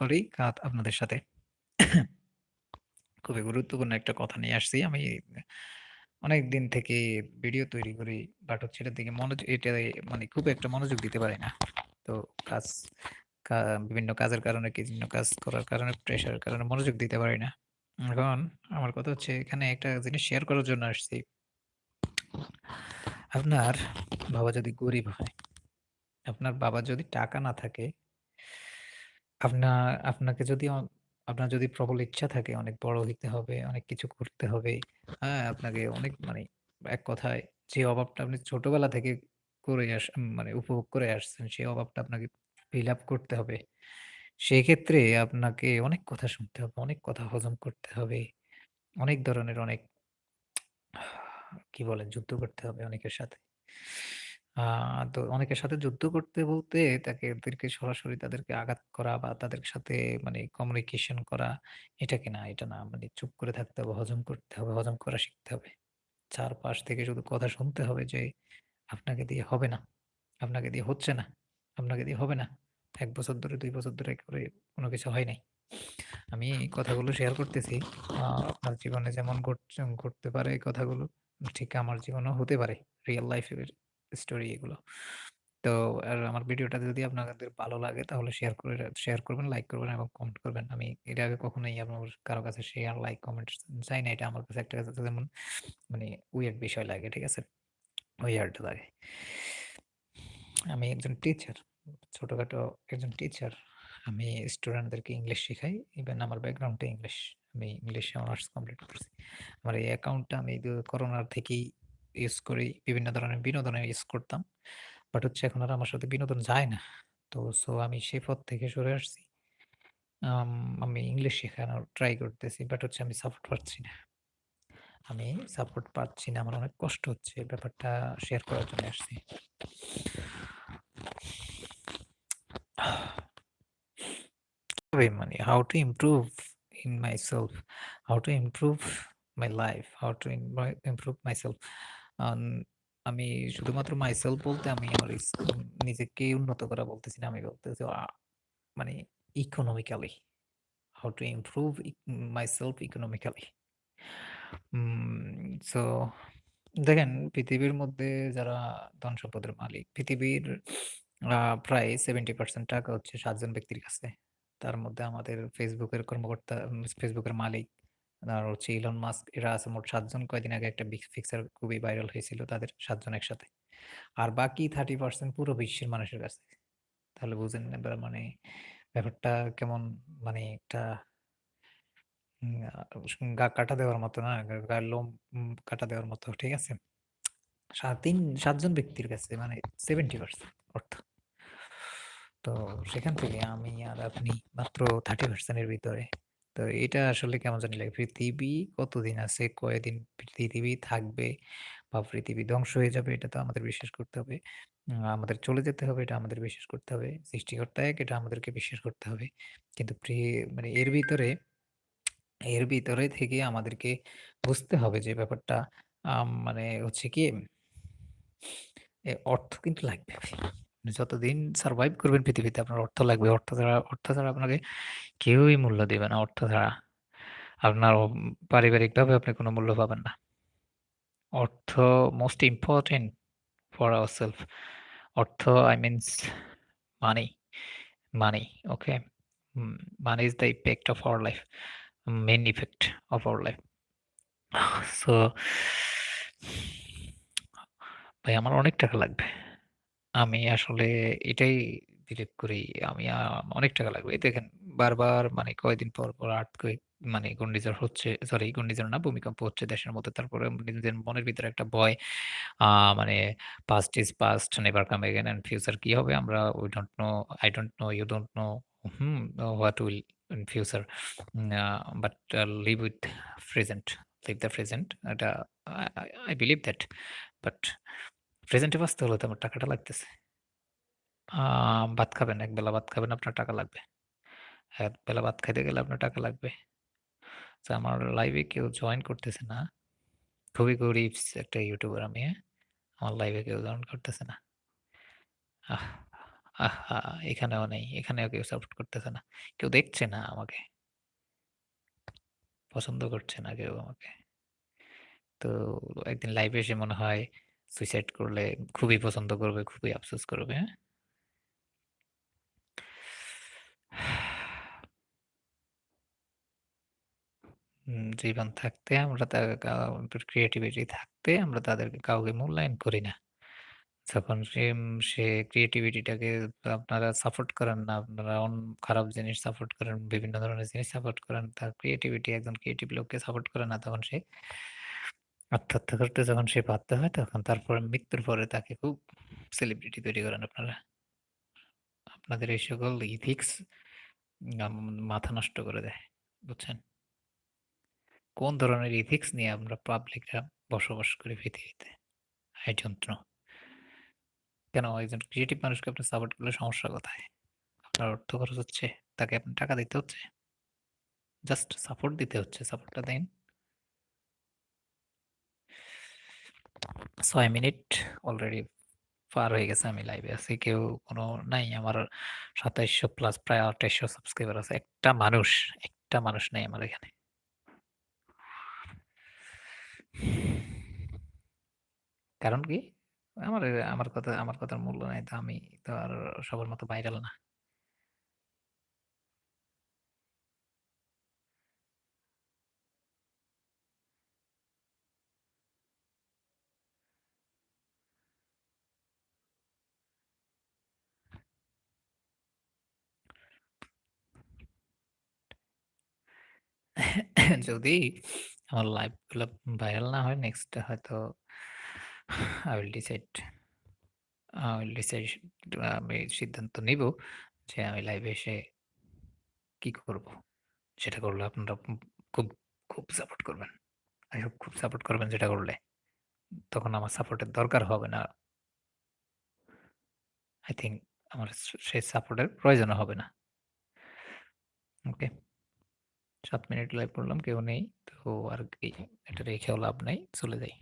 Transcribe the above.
করি কাত আপনাদের সাথে খুবই গুরুত্বপূর্ণ একটা কথা নিয়ে আসছি। আমি অনেক দিন থেকে ভিডিও তৈরি করি। বাট হচ্ছে এটার দিকে মনোযোগ এটা মানে খুব একটা মনোযোগ দিতে পারি না। তো কাজ বিভিন্ন কাজের কারণে, বিভিন্ন কাজ করার কারণে, প্রেশারের কারণে মনোযোগ দিতে পারি না। এখন আমার কথা হচ্ছে এখানে একটা জিনিস শেয়ার করার জন্য আসছি। আপনার বাবা যদি গরিব হয়, আপনার বাবার যদি টাকা না থাকে আপনা আপনাকে যদি আপনার যদি প্রবল ইচ্ছা থাকে অনেক বড় হইতে হবে, অনেক কিছু করতে হবে, হ্যাঁ? আপনাকে অনেক মানে এক কথায় যে অভাবটা আপনি ছোটবেলা থেকে করে আস মানে উপভোগ করে আসছেন, সেই অভাবটা আপনাকে ফিল আপ করতে হবে। সেক্ষেত্রে আপনাকে অনেক কথা শুনতে হবে, অনেক কথা হজম করতে হবে। অনেক ধরনের অনেক কি বলেন? যুদ্ধ করতে হবে অনেকের সাথে। তো অনেকের সাথে যুদ্ধ করতে বলতে তাকে এদেরকে সরাসরি তাদেরকে আঘাত করা বা তাদের সাথে মানে কমিউনিকেশন করা এটাকে না, এটা না। মানে চুপ করে থাকতে হবে, হজম করতে হবে, হজম করা শিখতে হবে। চারপাশ থেকে শুধু কথা শুনতে হবে যে, "আপনাকে দিয়ে হবে না, আপনাকে দিয়ে হচ্ছে না, আপনাকে দিয়ে হবে না।" ১ বছর ধরে ২ বছর ধরে করে কোনো কিছু হয় নাই। আমি এই কথাগুলো শেয়ার করতেছি। আপনার জীবনে যেমন ঘটছে ঘটতে পারে এই কথাগুলো, ঠিক আমার জীবনেও হতে পারে। রিয়াল লাইফ এর স্টোরি এগুলো। তো আর আমার ভিডিওটা যদি আপনাদের ভালো লাগে তাহলে শেয়ার করে শেয়ার করবেন, লাইক করবেন এবং কমেন্ট করবেন। আমি এর আগে কখনোই আমার কারও কাছে শেয়ার, লাইক, কমেন্টস চাই না। এটা আমার কাছে একটা যেমন মানে উইয়ার্ড বিষয় লাগে। ঠিক আছে? উইয়ার্ড লাগে। আমি একজন টিচার। ছোটখাটো একজন টিচার। আমি স্টুডেন্টদেরকে ইংলিশ শিখাই। ইভেন আমার ব্যাকগ্রাউন্ডটা ইংলিশ। আমি ইংলিশে অনার্স কমপ্লিট করছি। আমার এই অ্যাকাউন্টটা আমি করোনার থেকেই ইউজ করি। বিভিন্ন ধরনের বিনোদনে ইউজ করতাম। বাট হচ্ছে এখন আর আমার সাথে বিনোদন যায় না। তো সো আমি সেই পথ থেকে সরে আসছি। আমি ইংলিশ শেখানোর ট্রাই করতেছি। বাট হচ্ছে আমি সাপোর্ট পাচ্ছি না। আমি সাপোর্ট পাচ্ছি না। আমার অনেক কষ্ট হচ্ছে। ব্যাপারটা শেয়ার করার জন্য আসছি। মানে how to improve in myself, how to improve my life, how to improve myself. আমি শুধুমাত্র myself বলতে আমি আমার নিজেকে উন্নত করা বলতেছি না। আমি বলতেছি মানে ইকোনমিক্যালি হাউ টু improve ই myself economically. সো দেখেন পৃথিবীর মধ্যে যারা ধন-সম্পদের মালিক, পৃথিবীর প্রায় 70% টাকা হচ্ছে সাতজন ব্যক্তির কাছে। তার মধ্যে আমাদের ফেসবুকের কর্মকর্তা, ফেসবুকের মালিক, আর ইলন মাস্ক এরা আছে মোট ৭ জন। কয়দিন আগে একটা বিগ ফিক্সার খুবই ভাইরাল হয়েছিল তাদের ৭ জন একসাথে। আর বাকি 30% পুরো বিশ্বের মানুষের কাছে। তাহলে বুঝেন এবার মানে ব্যাপারটা কেমন মানে একটা গা কাটা দেওয়ার মতো না? গায়ের লোম কাটা দেওয়ার মতো। ঠিক আছে? সা ৩ ৭ ব্যক্তির কাছে মানে 70% অর্থ। তো সেখান থেকে আমি আর আপনি মাত্র 30% এর ভিতরে। তো এটা আসলে কেমন জানি লাগে। পৃথিবী কতদিন আছে, কয়দিন পৃথিবী থাকবে বা পৃথিবী ধ্বংস হয়ে যাবে এটা তো আমাদের বিশ্বাস করতে হবে। আমাদের চলে যেতে হবে এটা আমাদের বিশ্বাস করতে হবে। সৃষ্টিকর্তা এক এটা আমাদেরকে বিশ্বাস করতে হবে। কিন্তু মানে এর ভিতরে এর ভিতরে থেকে আমাদেরকে বুঝতে হবে যে ব্যাপারটা মানে হচ্ছে কি অর্থ কিন্তু লাগবে। যতদিন সারভাইভ করবেন পৃথিবীতে, আপনার অর্থ লাগবে। অর্থ ছাড়া অর্থ ছাড়া আপনাকে কেউই মূল্য দিবে না অর্থ ছাড়া। আপনার পারিবারিকভাবে আপনি কোনো মূল্য পাবেন না। অর্থ most important for our self অর্থ I means money money okay money is the effect of of life main effect of of life so ভাই, আমার অনেক টাকা লাগবে। আমি আসলে এটাই ডিলিট করি। আমি অনেক টাকা লাগবে। দেখেন, বারবার মানে কয়েকদিন পর পর আটকে মানে গন্ডিজার হচ্ছে সরি গন্ডিজার না, ভূমিকম্প হচ্ছে দেশের মধ্যে। তারপরে নিজের মনের ভিতরে একটা ভয় মানে past is past never come again and future কি হবে? আমরা we don't know I don't know you don't know hmm what will in future but live with present live the present এটা I believe that but present বাঁচতে হলে তো আমার টাকাটা লাগতেছে। ভাত খাবেন, এক বেলা ভাত খাবেন আপনার টাকা লাগবে। এক বেলা ভাত খাইতে গেলে আপনার টাকা লাগবে। তো আমার লাইভে কেউ জয়েন করতেছে না। খুবই গরিব একটা ইউটিউবার আমি, হ্যাঁ? আমার লাইভে কেউ জয়েন করতেছে না। আহা! এখানেও নেই। এখানেও কেউ সাপোর্ট করতেছে না। কেউ দেখছে না আমাকে। পছন্দ করছে না কেউ আমাকে। তো একদিন লাইভে এসে মনে হয় সুইসাইড করলে খুবই পছন্দ করবে, খুবই আফসোস করবে, হ্যাঁ? জীবন থাকতে আমরা তা কা ক্রিয়েটিভিটি থাকতে আমরা তাদেরকে কাউকে মূল্যায়ন করি না। যখন সে সে ক্রিয়েটিভিটিটাকে আপনারা সাপোর্ট করেন না, আপনারা খারাপ জিনিস সাপোর্ট করেন, বিভিন্ন ধরনের জিনিস সাপোর্ট করেন। তার ক্রিয়েটিভিটি একজন ক্রিয়েটিভ লোককে সাপোর্ট করে না, তখন সে আত্মহত্যা করতে যখন সে বাধ্য হয়, তখন তারপরে মৃত্যুর পরে তাকে খুব সেলিব্রিটি তৈরি করেন আপনারা। আপনাদের এই সকল ইথিক্স মাথা নষ্ট করে দেয়। বুঝছেন? কোন ধরনের ইথিক্স নিয়ে আমরা পাবলিকরা বসবাস করি পৃথিবীতে? Don't know. কেন একজন ক্রিয়েটিভ মানুষকে আপনি সাপোর্ট করলে সমস্যা কোথায়? আপনার অর্থ খরচ হচ্ছে, তাকে আপনার টাকা দিতে হচ্ছে। জাস্ট সাপোর্ট দিতে হচ্ছে, সাপোর্টটা দিন। ৬ মিনিট অলরেডি পার হয়ে গেছে আমি লাইভে আছি। কেউ কোনো নাই আমার ২৭০০ প্লাস প্রায় ২৮০০ সাবস্ক্রাইবার আছে। একটা মানুষ, একটা মানুষ নাই আমার এখানে। কারণ কি? আমার আমার কথা আমার কথার মূল্য নাই তো আমি তো আর সবার মতো ভাইরাল না। যদি আমার লাইভগুলা ভাইরাল না হয় নেক্সট হয়তো I will decide I will decide আমি সিদ্ধান্ত নিবো যে আমি লাইভে এসে কি করব? সেটা করলে আপনারা খুব, খুব সাপোর্ট করবেন। Hope খুব সাপোর্ট করবেন যেটা করলে। তখন আমার সাপোর্টের দরকার হবে না। আই থিঙ্ক আমার সেই সাপোর্টের প্রয়োজনও হবে না। ওকে। ৭ মিনিট লাইভ করলাম, কেউ নেই। তো আর কি এটা রেখেও লাভ নাই। চলে যাই।